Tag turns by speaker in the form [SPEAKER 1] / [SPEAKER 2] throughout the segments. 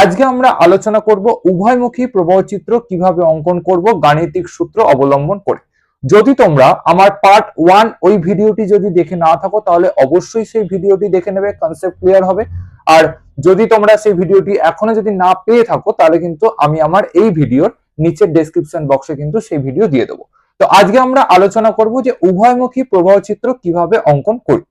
[SPEAKER 1] আজকে আমরা আলোচনা করব উভয়মুখী প্রবাহ চিত্র কীভাবে অঙ্কন করব গাণিতিক সূত্র অবলম্বন করে। যদি তোমরা আমার পার্ট ওয়ান ওই ভিডিওটি যদি দেখে না থাকো, তাহলে অবশ্যই সেই ভিডিওটি দেখে নেবে কনসেপ্ট ক্লিয়ার হবে। আর যদি তোমরা সেই ভিডিওটি এখনও যদি না পেয়ে থাকো, তাহলে কিন্তু আমি আমার এই ভিডিওর নিচের ডেসক্রিপশন বক্সে কিন্তু সেই ভিডিও দিয়ে দেবো। তো আজকে আমরা আলোচনা করব যে উভয়মুখী প্রবাহ চিত্র কীভাবে অঙ্কন করি।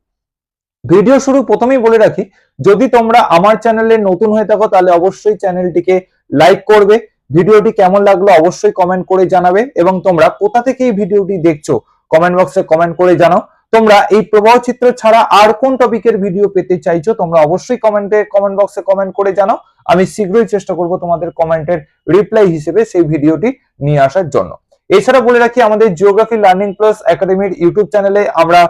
[SPEAKER 1] ভিডিও শুরু প্রথমেই বলে রাখি, যদি তোমরা আমার চ্যানেলে নতুন হয়ে থাকো, তাহলে অবশ্যই চ্যানেলটিকে লাইক করবে। ভিডিওটি কেমন লাগল অবশ্যই কমেন্ট করে জানাবে এবং তোমরা কোথা থেকে এই ভিডিওটি দেখছ কমেন্ট বক্সে কমেন্ট করে জানাও। তোমরা এই প্রবাহ চিত্র ছাড়া আর কোন টপিকের ভিডিও পেতে চাইছো, তোমরা অবশ্যই কমেন্টে কমেন্ট বক্সে কমেন্ট করে জানাও। আমি শীঘ্রই চেষ্টা করব তোমাদের কমেন্টের রিপ্লাই হিসেবে সেই ভিডিওটি নিয়ে আসার জন্য। এছাড়া বলে রাখি, আমাদের জিওগ্রাফি লার্নিং প্লাস একাডেমির ইউটিউব চ্যানেলে আমরা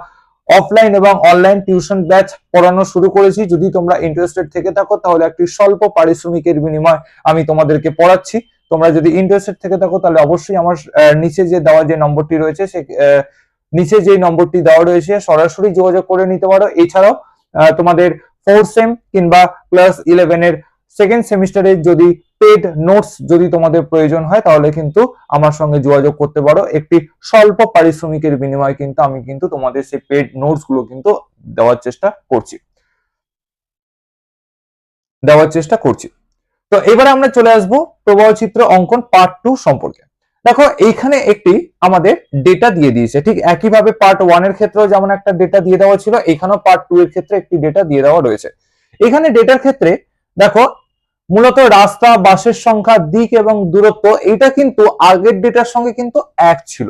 [SPEAKER 1] অফলাইন এবং অনলাইন টিউশন ব্যাচ পড়ানো শুরু করেছি। যদি তোমরা ইন্টারেস্টেড থেকে থাকো, তাহলে একটি স্বল্প পারিশ্রমিকের বিনিময় আমি তোমাদেরকে পড়াচ্ছি। তোমরা যদি ইন্টারেস্টেড থেকে থাকো, তাহলে অবশ্যই আমার নিচে যে দেওয়া যে নম্বরটি রয়েছে, সে নিচে যে নম্বরটি দেওয়া রয়েছে, সরাসরি যোগাযোগ করে নিতে পারো। এছাড়াও তোমাদের ফোর সেম কিংবা ক্লাস ইলেভেনের সেকেন্ড সেমিস্টারের যদি পেড নোটস যদি তোমাদের প্রয়োজন হয়, তাহলে কিন্তু আমার সঙ্গে যোগাযোগ করতে পারো। একটি স্বল্প পারিশ্রমিকের বিনিময়ে কিন্তু আমি কিন্তু তোমাদের সেই পেড নোটসগুলো কিন্তু দেওয়ার চেষ্টা করছি। দেওয়ার চেষ্টা করছি। তো এবারে আমরা চলে আসব প্রবাহ চিত্র অঙ্কন পার্ট টু সম্পর্কে। দেখো, এইখানে একটি আমাদের ডেটা দিয়ে দিয়েছে। ঠিক একইভাবে পার্ট ওয়ানের ক্ষেত্রেও যেমন একটা ডেটা দিয়ে দেওয়া ছিল, এখানেও পার্ট টু এর ক্ষেত্রে একটি ডেটা দিয়ে দেওয়া রয়েছে। এখানে ডেটার ক্ষেত্রে, দেখো মূলত রাস্তা, বাসের সংখ্যা, দিক এবং দূরত্ব এটা কিন্তু আগের ডেটার সঙ্গে কিন্তু এক ছিল।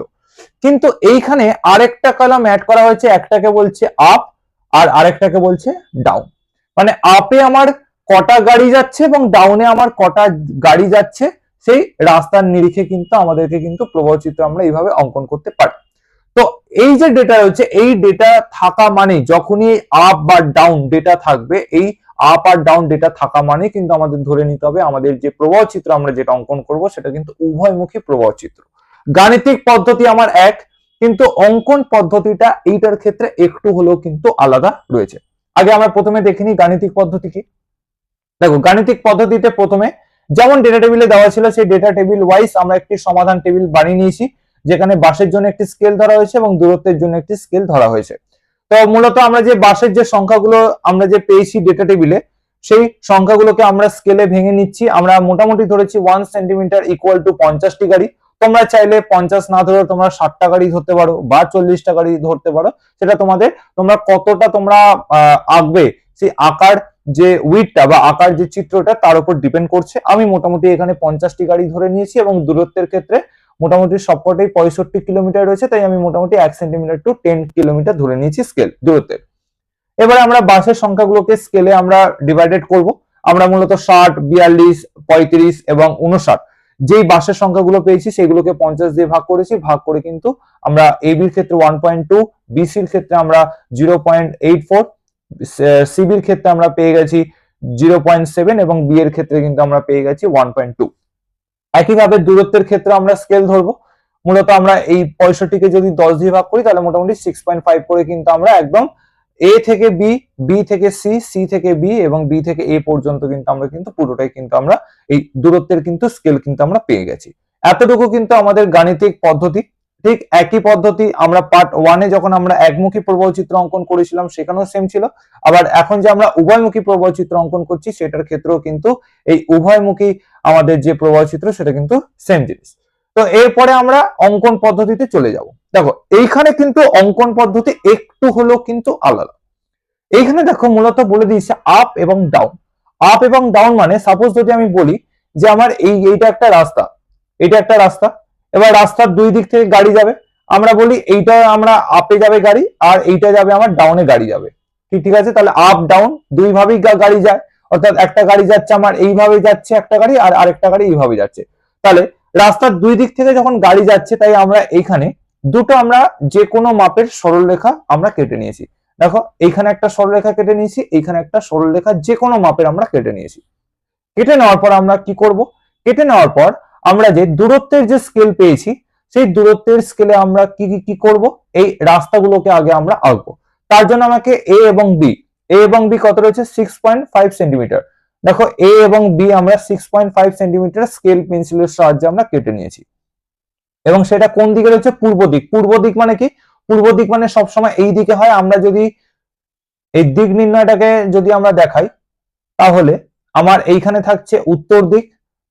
[SPEAKER 1] কিন্তু এইখানে আরেকটা কলাম অ্যাড করা হয়েছে, একটাকে বলছে আপ আর আরেকটাকে বলছে ডাউন মানে আপে আমার কটা গাড়ি যাচ্ছে এবং ডাউনে আমার কটা গাড়ি যাচ্ছে, সেই রাস্তার নিরিখে কিন্তু আমাদেরকে কিন্তু প্রবাহ চিত্র আমরা এইভাবে অঙ্কন করতে পারি। তো এই যে ডেটা রয়েছে, এই ডেটা থাকা মানে যখনই আপ বা ডাউন ডেটা থাকবে, এই আপ আর ডাউন ডেটা থাকা মানে কিন্তু আমাদের ধরে নিতে হবে, আমাদের যে প্রবাহ চিত্র আমরা যেটা অঙ্কন করব সেটা কিন্তু উভয়মুখী প্রবাহ চিত্র। গাণিতিক পদ্ধতি আমার এক, কিন্তু অঙ্কন পদ্ধতিটা এইটার ক্ষেত্রে একটু হলেও কিন্তু আলাদা রয়েছে। আগে আমরা প্রথমে দেখে নিই গাণিতিক পদ্ধতি কি। দেখো, গাণিতিক পদ্ধতিতে প্রথমে যেমন ডেটা টেবিলে দেওয়া ছিল, সেই ডেটা টেবিল ওয়াইজ আমরা একটি সমাধান টেবিল বানিয়ে নিয়েছি, যেখানে বাসের জন্য একটি স্কেল ধরা হয়েছে এবং দূরত্বের জন্য একটি স্কেল ধরা হয়েছে। তো মূলত আমরা যে বাসের যে সংখ্যাগুলো আমরা যে পেয়েছি ডেটা টেবিলে সেই সংখ্যাগুলোকে আমরা স্কেলে ভেঙে নিচ্ছি। আমরা মোটামুটি ধরেছি ওয়ান সেন্টিমিটার ইকুয়াল টু পঞ্চাশটি গাড়ি। তোমরা চাইলে পঞ্চাশ না ধরে তোমরা ষাটটা গাড়ি ধরতে পারো বা চল্লিশটা গাড়ি ধরতে পারো। সেটা তোমাদের, তোমরা কতটা তোমরা আঁকবে, সেই আকার যে উইথটা বা আকার যে চিত্রটা তার উপর ডিপেন্ড করছে। আমি মোটামুটি এখানে পঞ্চাশটি গাড়ি ধরে নিয়েছি এবং দূরত্বের ক্ষেত্রে মোটামুটি সবকটাই পঁয়ষট্টি কিলোমিটার রয়েছে, তাই আমি মোটামুটি এক সেন্টিমিটার টু টেন কিলোমিটার ধরে নিয়েছি স্কেল দূরত্বের এবারে আমরা বাসের সংখ্যাগুলোকে স্কেলে আমরা ডিভাইডেড করব। আমরা মূলত ষাট, বিয়াল্লিশ, পঁয়ত্রিশ এবং উনষাট যেই বাসের সংখ্যাগুলো পেয়েছি সেগুলোকে পঞ্চাশ দিয়ে ভাগ করেছি। ভাগ করে কিন্তু আমরা এ এবির ক্ষেত্রে ওয়ান পয়েন্ট টু বিসির ক্ষেত্রে আমরা জিরো পয়েন্ট এইট ফোর সিবির ক্ষেত্রে আমরা পেয়ে গেছি জিরো পয়েন্ট সেভেন এবং বি এর ক্ষেত্রে কিন্তু আমরা পেয়ে গেছি ওয়ান পয়েন্ট টু একইভাবে দূরত্বের ক্ষেত্রে আমরা স্কেল ধরবো। মূলত আমরা এই পঁয়ষট্টিকে যদি দশ দিয়ে ভাগ করি, তাহলে মোটামুটি সিক্স করে কিন্তু আমরা একদম এ থেকে বি বি থেকে সি সি থেকে বি এবং বি থেকে এ পর্যন্ত কিন্তু আমরা কিন্তু পুরোটাই কিন্তু আমরা এই দূরত্বের কিন্তু স্কেল কিন্তু আমরা পেয়ে গেছি। এতটুকু কিন্তু আমাদের গাণিতিক পদ্ধতি। ঠিক একই পদ্ধতি আমরা পার্ট ওয়ানে যখন আমরা একমুখী প্রবাহ চিত্র অঙ্কন করেছিলাম, সেখানেও সেম ছিল। আবার এখন যে আমরা উভয়মুখী প্রবাহ চিত্র অঙ্কন করছি, সেটার ক্ষেত্রেও কিন্তু এই উভয়মুখী আমাদের যে প্রবাহ চিত্র, সেটা কিন্তু সেম জিনিস। তো এরপরে আমরা অঙ্কন পদ্ধতিতে চলে যাব। দেখো, এইখানে কিন্তু অঙ্কন পদ্ধতি একটু হলেও কিন্তু আলাদা। এইখানে দেখো মূলত বলে দিয়েছে আপ এবং ডাউন আপ এবং ডাউন মানে সাপোজ যদি আমি বলি যে আমার এই, এইটা একটা রাস্তা, এটা একটা রাস্তা এবার রাস্তার দুই দিক থেকে গাড়ি যাবে। আমরা বলি এইটা আমরা আপে যাবে গাড়ি আর এইটা যাবে আমার ডাউনে গাড়ি যাবে। কি ঠিক আছে? তাহলে আপ ডাউন দুই ভাবেই গাড়ি যায়। অর্থাৎ একটা গাড়ি যাচ্ছে আমার এইভাবে যাচ্ছে একটা গাড়ি আর আরেকটা গাড়ি এইভাবে যাচ্ছে। তাহলে রাস্তার দুই দিক থেকে যখন গাড়ি যাচ্ছে, তাই আমরা এইখানে দুটো আমরা যে কোনো মাপের সরলরেখা আমরা কেটে নিয়েছি। দেখো, এইখানে একটা সরলরেখা কেটে নিয়েছি, এইখানে একটা সরলরেখা যে কোনো মাপের আমরা কেটে নিয়েছি। কেটে নেওয়ার পর আমরা কি করব? কেটে নেওয়ার পর আমরা যে দূরত্বের যে স্কেল পেয়েছি, সেই দূরত্বের স্কেলে আমরা কি কি করব? এই রাস্তাগুলোকে আগে আমরা আঁকবো। তার জন্য আমাকে এ এবং বি এ এবং বি কত রয়েছে? সিক্স পয়েন্ট ফাইভ সেন্টিমিটার দেখো এ এবং বি আমরা six point five centimetre scale পেন্সিলের সাহায্যে আমরা কেটে নিয়েছি। এবং সেটা কোন দিকে রয়েছে? পূর্ব দিক। পূর্ব দিক মানে কি? পূর্ব দিক মানে সবসময় এই দিকে হয়। আমরা যদি এই দিক নির্ণয়টাকে যদি আমরা দেখাই, তাহলে আমার এইখানে থাকছে উত্তর দিক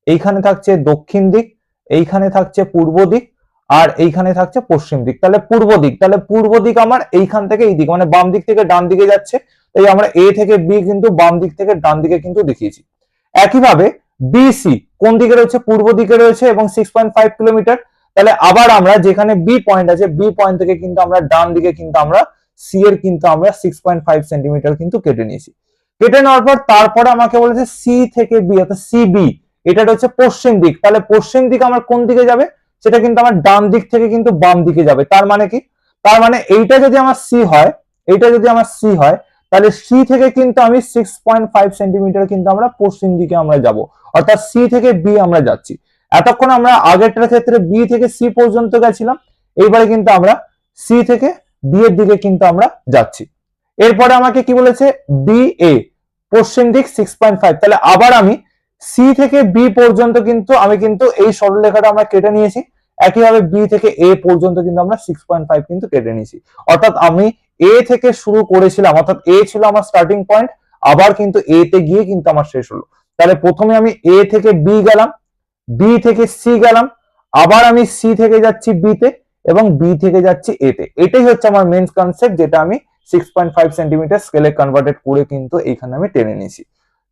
[SPEAKER 1] এইখানে থাকছে দক্ষিণ দিক, এইখানে থাকছে পূর্ব দিক, আর এইখানে থাকছে পশ্চিম দিক। তাহলে পূর্ব দিক, তাহলে পূর্ব দিক আমার এইখান থেকে এই দিক মানে বাম দিক থেকে ডান দিকে যাচ্ছে, তাই আমরা এ থেকে বি কিন্তু বাম দিক থেকে ডান দিকে কিন্তু দেখিয়েছি। একইভাবে বিসি কোন দিকে রয়েছে? পূর্ব দিকে রয়েছে এবং সিক্স পয়েন্ট ফাইভ কিলোমিটার। তাহলে আবার আমরা যেখানে বি পয়েন্ট আছে বি পয়েন্ট থেকে কিন্তু আমরা ডান দিকে কিন্তু আমরা সি এর কিন্তু আমরা সিক্স পয়েন্ট ফাইভ সেন্টিমিটার কিন্তু কেটে নিয়েছি। কেটে নেওয়ার পর তারপরে আমাকে বলেছে সি থেকে বি অর্থাৎ সি বি এটা হচ্ছে পশ্চিম দিক। তাহলে পশ্চিম দিক আমার কোন দিকে যাবে? সেটা কিন্তু আমার ডান দিক থেকে কিন্তু বাম দিকে যাবে। তার মানে কি? তার মানে এইটা যদি আমার সি হয়, এইটা যদি আমার সি হয়, তাহলে সি থেকে কিন্তু আমি সিক্স পয়েন্ট ফাইভ সেন্টিমিটার কিন্তু আমরা পশ্চিম দিকে আমরা যাব। অর্থাৎ সি থেকে বি আমরা যাচ্ছি। এতক্ষণ আমরা আগেরটার ক্ষেত্রে বি থেকে সি পর্যন্ত গেছিলাম। এইবারে কিন্তু আমরা সি থেকে বি এর দিকে কিন্তু আমরা যাচ্ছি। এরপরে আমাকে কি বলেছে? বি এ পশ্চিম দিক সিক্স পয়েন্ট ফাইভ তাহলে আবার আমি সি থেকে বি পর্যন্ত কিন্তু আমি কিন্তু এই সরলরেখাটা আমরা কেটে নিয়েছি। একইভাবে বি থেকে এ পর্যন্ত কিন্তু আমরা সিক্স পয়েন্ট ফাইভ কিন্তু কেটে নিয়েছি। অর্থাৎ আমি এ থেকে শুরু করেছিলাম, অর্থাৎ এ ছিল আমার স্টার্টিং পয়েন্ট আবার কিন্তু এ তে গিয়ে কিন্তু আমার শেষ হলো। তাহলে প্রথমে আমি এ থেকে বি গেলাম বি থেকে সি গেলাম, আবার আমি সি থেকে যাচ্ছি বি তে এবং বি থেকে যাচ্ছি এ তে। এটাই হচ্ছে আমার মেন কনসেপ্ট যেটা আমি সিক্স পয়েন্ট ফাইভ সেন্টিমিটার স্কেলে কনভার্টেড করে কিন্তু এইখানে আমি টেনে নিয়েছি।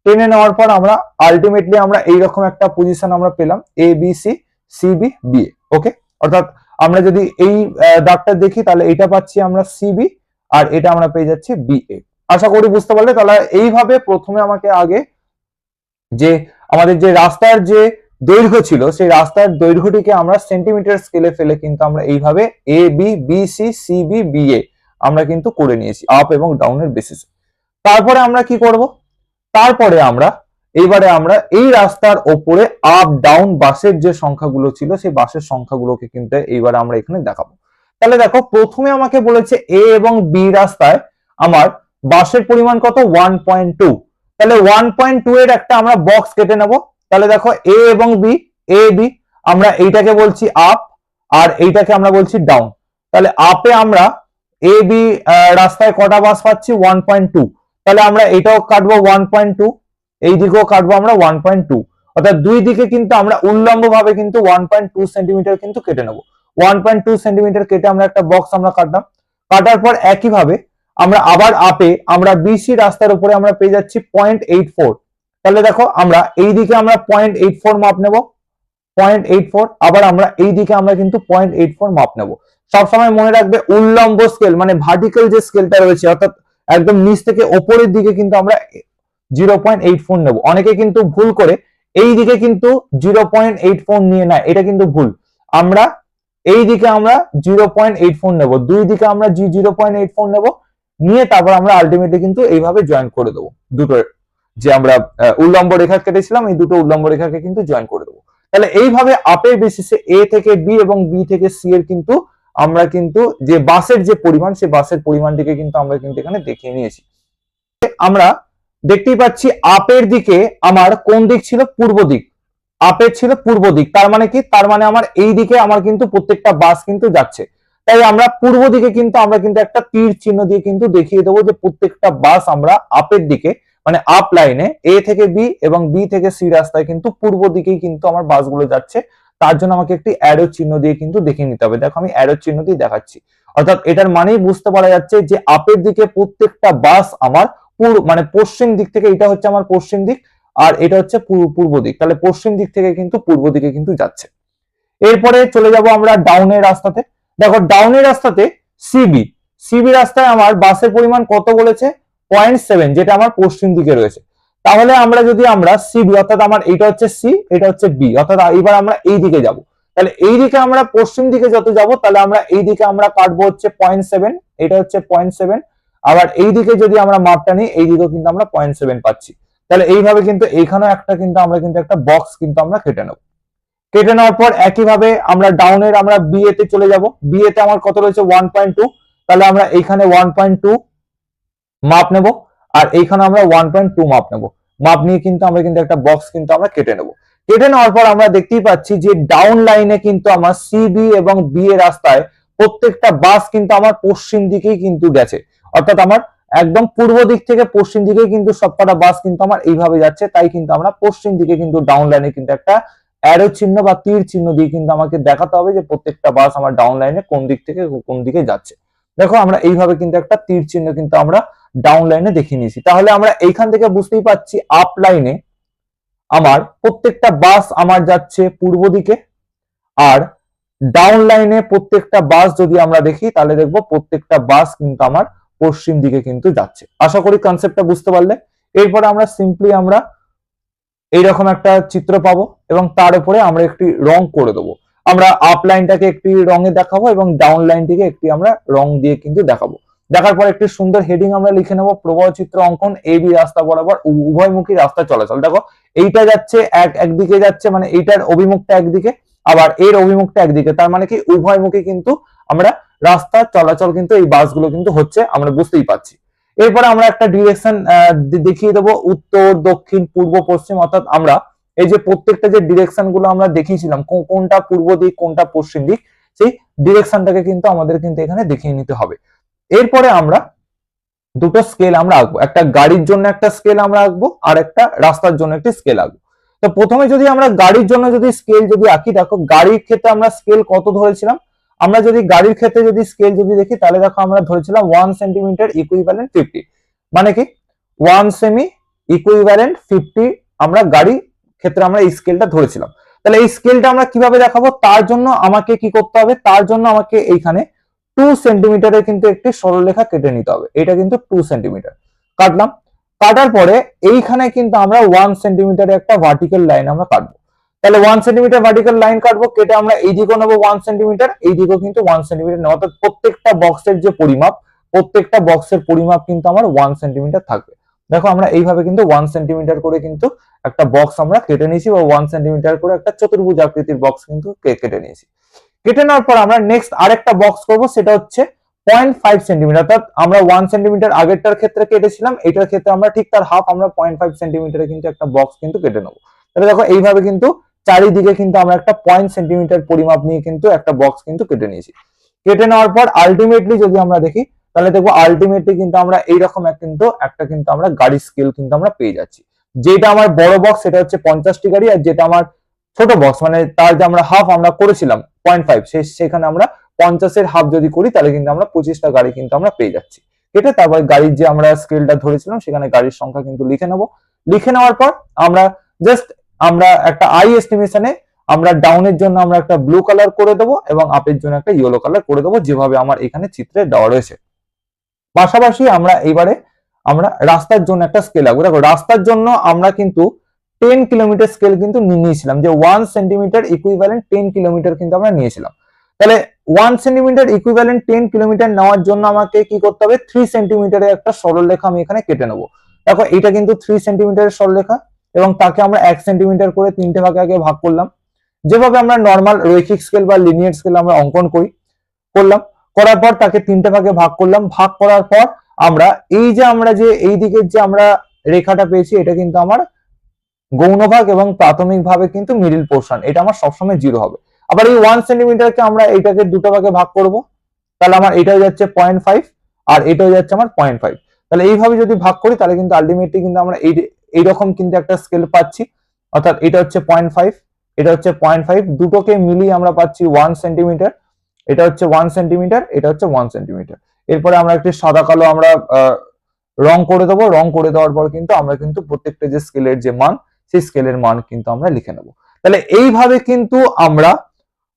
[SPEAKER 1] টেনে নেওয়ার পর আমরা আলটিমেটলি আমরা এইরকম একটা পজিশন আমরা পেলাম A B C C B B okay অর্থাৎ আমরা যদি এই দাগটা দেখি, তাহলে এটা পাচ্ছি আমরা সিবি আর এটা আমরা পেয়ে যাচ্ছি বি এ আশা করি বুঝতে পারলে, তাহলে এইভাবে প্রথমে আমাকে আগে যে আমাদের যে রাস্তার যে দৈর্ঘ্য ছিল, সেই রাস্তার দৈর্ঘ্যটিকে আমরা সেন্টিমিটার স্কেলে ফেলে কিন্তু আমরা এইভাবে A B B C C B B A আমরা কিন্তু করে নিয়েছি আপ এবং ডাউনের বেসিসে তারপরে আমরা কি করব? তারপরে আমরা, এইবারে আমরা এই রাস্তার ওপরে আপ ডাউন বাসের যে সংখ্যাগুলো ছিল, সেই বাসের সংখ্যাগুলোকে কিন্তু এইবারে আমরা এখানে দেখাবো। তাহলে দেখো, প্রথমে আমাকে বলেছে এ এবং বি রাস্তায় আমার বাসের পরিমাণ কত? ওয়ান পয়েন্ট টু তাহলে ওয়ান পয়েন্ট টু এর একটা আমরা বক্স কেটে নেব। তাহলে দেখো এ এবং বি এ বি আমরা এইটাকে বলছি আপ আর এইটাকে আমরা বলছি ডাউন তাহলে আপে আমরা এ বি রাস্তায় কটা বাস পাচ্ছি? ওয়ান পয়েন্ট টু তাহলে আমরা এটাও কাটবো ওয়ান পয়েন্ট টু এই দিকেও কাটবো আমরা ওয়ান পয়েন্ট টু অর্থাৎ দুই দিকে কিন্তু আমরা উল্লম্ব ভাবে কিন্তু ওয়ান পয়েন্ট টু সেন্টিমিটার কিন্তু কেটে নেব। ওয়ান পয়েন্ট টু সেন্টিমিটার কেটে আমরা একটা বক্স আমরা কাটলাম। কাটার পর একইভাবে আমরা আবার আপে আমরা বিসি রাস্তার উপরে আমরা পেয়ে যাচ্ছি পয়েন্ট এইট ফোর তাহলে দেখো আমরা এই দিকে আমরা পয়েন্ট এইট ফোর মাপ নেব। পয়েন্ট এইট ফোর আবার আমরা এই দিকে আমরা কিন্তু পয়েন্ট এইট ফোর মাপ নেব। সবসময় মনে রাখবে উল্লম্ব স্কেল মানে ভার্টিক্যাল যে স্কেলটা রয়েছে, অর্থাৎ একদম নিচ থেকে ওপরের দিকে কিন্তু আমরা জিরো পয়েন্ট এইট ফোর নেব। অনেকে কিন্তু ভুল করে এই দিকে কিন্তু জিরো পয়েন্ট এইট ফোর নিয়ে নেয়, এটা কিন্তু ভুল। আমরা এই দিকে আমরা জিরো পয়েন্ট এইট ফোর নেব, দুই দিকে আমরা G zero point eight four নেব, নিয়ে তারপর আমরা আলটিমেটলি কিন্তু এইভাবে জয়েন করে দেবো। দুটো যে আমরা উল্লম্ব রেখা কেটেছিলাম, এই দুটো উল্লম্ব রেখাকে কিন্তু জয়েন করে দেবো। তাহলে এইভাবে আপের বেসিসে এ থেকে বি এবং বি থেকে সি এর কিন্তু আমরা কিন্তু যে বাসের যে পরিমাণ, সেই বাসের পরিমাণটিকে কিন্তু আমরা কিন্তু এখানে দেখিয়ে নিয়েছি। আমরা দেখতেই পাচ্ছি আপের দিকে আমার কোন দিক ছিল? পূর্ব দিক। আপের ছিল পূর্ব দিক। তার মানে কি? তার মানে আমার এই দিকে আমার কিন্তু প্রত্যেকটা বাস কিন্তু যাচ্ছে। তাই আমরা পূর্ব দিকে কিন্তু আমরা কিন্তু একটা তীর চিহ্ন দিয়ে কিন্তু দেখিয়ে দেবো যে প্রত্যেকটা বাস আমরা আপের দিকে মানে আপ লাইনে এ থেকে বি এবং বি থেকে সি রাস্তায় কিন্তু পূর্ব দিকেই কিন্তু আমার বাসগুলো যাচ্ছে। তার জন্য আমাকে একটি অ্যারো চিহ্ন দিয়ে কিন্তু দেখে নিতে হবে। দেখো, আমি অ্যারো চিহ্ন দিয়ে দেখাচ্ছি। অর্থাৎ এটার মানেই বুঝতে পারা যাচ্ছে যে আপের দিকে প্রত্যেকটা বাস আমার পূর্ব মানে পশ্চিম দিক থেকে এটা হচ্ছে আমার পশ্চিম দিক আর এটা হচ্ছে পূর্ব দিক। তাহলে পশ্চিম দিক থেকে কিন্তু পূর্ব দিকে কিন্তু যাচ্ছে। এরপরে চলে যাব আমরা ডাউনের রাস্তাতে। দেখো ডাউনের রাস্তাতে সিবি সিবি রাস্তায় আমার বাসের পরিমাণ কত বলেছে? পয়েন্ট সেভেন যেটা আমার পশ্চিম দিকে রয়েছে। তাহলে আমরা যদি আমরা সি বি অর্থাৎ আমার এটা হচ্ছে সি এটা হচ্ছে বি অর্থাৎ এবার আমরা এই দিকে যাব। তাহলে এই দিকে আমরা পশ্চিম দিকে যত যাব, তাহলে আমরা এই দিকে আমরা কাটবো হচ্ছে পয়েন্ট সেভেন এটা হচ্ছে পয়েন্ট সেভেন আবার এই দিকে যদি আমরা মাপটা নিই, এই দিকেও কিন্তু আমরা পয়েন্ট সেভেন পাচ্ছি। তাহলে এইভাবে কিন্তু এইখানেও একটা কিন্তু আমরা কিন্তু একটা বক্স কিন্তু আমরা কেটে নেব। কেটে নেওয়ার পর একইভাবে আমরা ডাউনের আমরা বিএ তে চলে যাব। বিএ তে আমার কত রয়েছে? ওয়ান পয়েন্ট টু তাহলে আমরা এইখানে ওয়ান পয়েন্ট টু মাপ নেব। আর এইখানে আমরা ওয়ান পয়েন্ট টু মাপ নেব। মাপ নিয়ে কিন্তু আমরা কিন্তু একটা বক্স কিন্তু আমরা কেটে নেব। কেটে নেওয়ার পর আমরা দেখতেই পাচ্ছি যে ডাউন লাইনে কিন্তু আমার সিবি এবং বি এর রাস্তায় প্রত্যেকটা বাস কিন্তু আমার পশ্চিম দিকেই কিন্তু গেছে। অর্থাৎ আমার একদম পূর্ব দিক থেকে পশ্চিম দিকে কিন্তু সবকটা বাস কিন্তু আমার এইভাবে যাচ্ছে, তাই কিন্তু আমরা পশ্চিম দিকে কিন্তু ডাউন লাইনে কিন্তু একটা অ্যারো চিহ্ন বা তীর চিহ্ন দিয়ে কিন্তু আমাকে দেখাতে হবে যে প্রত্যেকটা বাস আমার ডাউন লাইনে কোন দিক থেকে কোন দিকে যাচ্ছে। দেখো আমরা এইভাবে কিন্তু একটা তীর চিহ্ন কিন্তু আমরা ডাউন লাইনে দেখিয়ে নিয়েছি। তাহলে আমরা এইখান থেকে বুঝতেই পাচ্ছি আপ লাইনে আমার প্রত্যেকটা বাস আমার যাচ্ছে পূর্ব দিকে আর ডাউন লাইনে প্রত্যেকটা বাস যদি আমরা দেখি তাহলে দেখব প্রত্যেকটা বাস কিন্তু আমার পশ্চিম দিকে কিন্তু যাচ্ছে। আশা করি কনসেপ্টটা বুঝতে পারলে। এরপরে আমরা সিম্পলি আমরা এইরকম একটা চিত্র পাবো এবং তার উপরে আমরা একটি রং করে দেবো। আমরা আপ লাইনটাকে একটি রঙে দেখাবো এবং ডাউন লাইনটিকে একটি আমরা রং দিয়ে কিন্তু দেখাবো। দেখার পর একটি সুন্দর হেডিং আমরা লিখে নেব প্রবাহ চিত্র অঙ্কন এ বি রাস্তা বরাবর উভয়মুখী রাস্তা চলাচল। দেখো, এইটা যাচ্ছে এক, একদিকে যাচ্ছে মানে এইটার অভিমুখটা একদিকে, আবার এর অভিমুখটা একদিকে। তার মানে কি, উভয়মুখী কিন্তু আমরা রাস্তা চলাচল কিন্তু এই বাসগুলো কিন্তু হচ্ছে, আমরা বুঝতেই পারছি। এরপরে আমরা একটা ডিরেকশন দেখিয়ে দেবো, উত্তর, দক্ষিণ, পূর্ব, পশ্চিম, অর্থাৎ আমরা এই যে প্রত্যেকটা যে ডিরেকশনগুলো আমরা দেখিয়েছিলাম কোনটা পূর্ব দিক, কোনটা পশ্চিম দিক, সেই ডিরেকশনটাকে কিন্তু আমাদের কিন্তু এখানে দেখিয়ে নিতে হবে। এরপরে আমরা দুটো স্কেল আমরা আঁকবো। একটা গাড়ির জন্য একটা স্কেল আমরা আঁকবো, আর একটা রাস্তার জন্য একটি স্কেল আঁকবো। তো প্রথমে যদি আমরা গাড়ির জন্য যদি স্কেল যদি আঁকি, দেখো গাড়ির ক্ষেত্রে আমরা স্কেল কত ধরেছিলাম? আমরা যদি গাড়ির ক্ষেত্রে যদি স্কেল যদি দেখি, তাহলে দেখো আমরা ধরেছিলাম ওয়ান সেন্টিমিটার ইকুইভ্যালেন্ট ফিফটি মানে কি? ওয়ান সেমি ইকুইভ্যালেন্ট ফিফটি আমরা গাড়ি ক্ষেত্রে আমরা এই স্কেলটা ধরেছিলাম। তাহলে এই স্কেলটা আমরা কীভাবে দেখাবো? তার জন্য আমাকে কি করতে হবে? তার জন্য আমাকে এইখানে টু সেন্টিমিটারের কিন্তু একটি সরলরেখা কেটে নিতে হবে। এটা কিন্তু টু সেন্টিমিটার কাটলাম। কাটার পরে এইখানে কিন্তু আমরা ওয়ান সেন্টিমিটারের একটা ভার্টিক্যাল লাইন আমরা কাটবো। তাহলে ওয়ান সেন্টিমিটার ভার্টিক্যাল লাইন কাটবো, কেটে আমরা এই দিকেও নেব ওয়ান সেন্টিমিটার এই দিকেও কিন্তু ওয়ান সেন্টিমিটার নেব। অর্থাৎ প্রত্যেকটা বক্সের যে পরিমাপ, প্রত্যেকটা বক্সের পরিমাপ কিন্তু আমার ওয়ান সেন্টিমিটার থাকবে। দেখো আমরা এইভাবে কিন্তু ওয়ান সেন্টিমিটার করে কিন্তু একটা বক্স আমরা কেটে নিয়েছি বা ওয়ান সেন্টিমিটার করে একটা চতুর্ভুজ আকৃতির বক্স কিন্তু কেটে নিয়েছি। কেটে নেওয়ার পর আমরা নেক্সট আরেকটা বক্স করব, সেটা হচ্ছে পয়েন্ট ফাইভ সেন্টিমিটার অর্থাৎ আমরা ওয়ান সেন্টিমিটার আগেরটার ক্ষেত্রে কেটেছিলাম, এটার ক্ষেত্রে আমরা ঠিক তার হাফ আমরা পয়েন্ট ফাইভ সেন্টিমিটারে কিন্তু একটা বক্স কিন্তু কেটে নেব। তাহলে দেখো এইভাবে কিন্তু চারিদিকে কিন্তু আমরা একটা পয়েন্ট সেন্টিমিটার পরিমাপ নিয়ে কিন্তু একটা বক্স কিন্তু কেটে নিয়েছি। কেটে নেওয়ার পর আলটিমেটলি যদি আমরা দেখি তাহলে দেখব আলটিমেটলি কিন্তু আমরা এইরকম কিন্তু, একটা কিন্তু আমরা গাড়ি স্কেল কিন্তু আমরা পেয়ে যাচ্ছি। যেটা আমার বড় বক্স সেটা হচ্ছে পঞ্চাশটি গাড়ি আর যেটা আমার ছোট বক্স মানে তার যে আমরা হাফ আমরা করেছিলাম পয়েন্ট ফাইভ সেখানে আমরা পঞ্চাশের হাফ যদি করি, তাহলে কিন্তু আমরা পঁচিশটা গাড়ি কিন্তু আমরা পেয়ে যাচ্ছি। এটা তারপর গাড়ির যে আমরা স্কেলটা ধরেছিলাম, সেখানে গাড়ির সংখ্যা কিন্তু লিখে নেব। লিখে নেওয়ার পর আমরা জাস্ট আমরা একটা আই এস্টিমেশনে আমরা ডাউনের জন্য আমরা একটা ব্লু কালার করে দেবো এবং আপের জন্য একটা ইয়েলো কালার করে দেবো, যেভাবে আমার এখানে চিত্রে দেওয়া রয়েছে। পাশাপাশি আমরা এবারে আমরা রাস্তার জন্য একটা স্কেল আঁকবো। দেখো, রাস্তার জন্য আমরা কিন্তু টেন কিলোমিটার স্কেল কিন্তু নিয়েছিলাম। যে one centimetre equivalent ten kilometre কিন্তু আমরা নিয়েছিলাম। তাহলে one centimetre equivalent ten kilometre নেওয়ার জন্য আমাকে কি করতে হবে? থ্রি সেন্টিমিটারের একটা সরলরেখা আমি এখানে কেটে নেব। দেখো এটা কিন্তু থ্রি সেন্টিমিটারের সরলরেখা এবং তাকে আমরা এক সেন্টিমিটার করে তিনটে ভাগে আগে ভাগ করলাম। যেভাবে আমরা নর্মাল রৈখিক স্কেল বা লিনিয়ার স্কেল আমরা অঙ্কন করি, করলাম। করার পর তাকে তিনটে ভাগে ভাগ করলাম। ভাগ করার পর আমরা এই যে আমরা যে এই দিকের যে আমরা রেখাটা পেয়েছি, এটা কিন্তু আমার গৌণভাগ এবং প্রাথমিক ভাবে কিন্তু মিডিল পোর্শন এটা আমার সবসময় জিরো হবে। আবার এই ওয়ান সেন্টিমিটারকে আমরা এইটাকে দুটো ভাগে ভাগ করব। তাহলে আমার এটা হয়ে যাচ্ছে পয়েন্ট ফাইভ আর এটা হয়ে যাচ্ছে আমার পয়েন্ট ফাইভ তাহলে এইভাবে যদি ভাগ করি, তাহলে কিন্তু আলটিমেটলি কিন্তু আমরা এই এইরকম কিন্তু একটা স্কেল পাচ্ছি। অর্থাৎ এটা হচ্ছে পয়েন্ট ফাইভ এটা হচ্ছে পয়েন্ট ফাইভ দুটোকে মিলিয়ে আমরা পাচ্ছি ওয়ান সেন্টিমিটার এটা হচ্ছে ওয়ান সেন্টিমিটার এটা হচ্ছে ওয়ান সেন্টিমিটার এরপরে আমরা একটি সাদা কালো আমরা রং করে দেবো। রং করে দেওয়ার পর কিন্তু আমরা কিন্তু প্রত্যেকটা যে স্কেলের যে মান, সেই স্কেলের মান কিন্তু আমরা লিখে নেব। তাহলে এইভাবে কিন্তু আমরা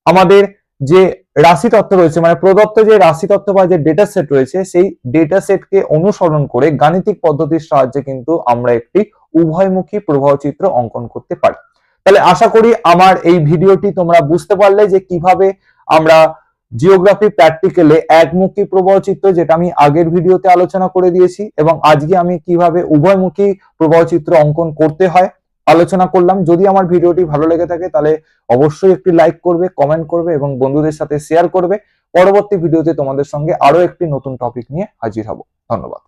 [SPEAKER 1] আমাদের যে রাশি তত্ত্ব রয়েছে মানে প্রদত্ত যে রাশি তত্ত্ব বা যে ডেটা সেট রয়েছে, সেই ডেটা সেটকে অনুসরণ করে গাণিতিক পদ্ধতির সাহায্যে কিন্তু আমরা একটি উভয়মুখী প্রবাহ চিত্র অঙ্কন করতে পারি। তাহলে আশা করি আমার এই ভিডিওটি তোমরা বুঝতে পারলে যে কীভাবে আমরা জিওগ্রাফি প্র্যাকটিক্যালে একমুখী প্রবাহ চিত্র যেটা আমি আগের ভিডিওতে আলোচনা করে দিয়েছি এবং আজকে আমি কীভাবে উভয়মুখী প্রবাহ চিত্র অঙ্কন করতে হয় আলোচনা করলাম। যদি আমার ভিডিওটি ভালো লেগে থাকে তাহলে অবশ্যই একটি লাইক করবে কমেন্ট করবে এবং বন্ধুদের সাথে শেয়ার করবে। পরবর্তী ভিডিওতে তোমাদের সঙ্গে আরও একটি নতুন টপিক নিয়ে হাজির হব। ধন্যবাদ।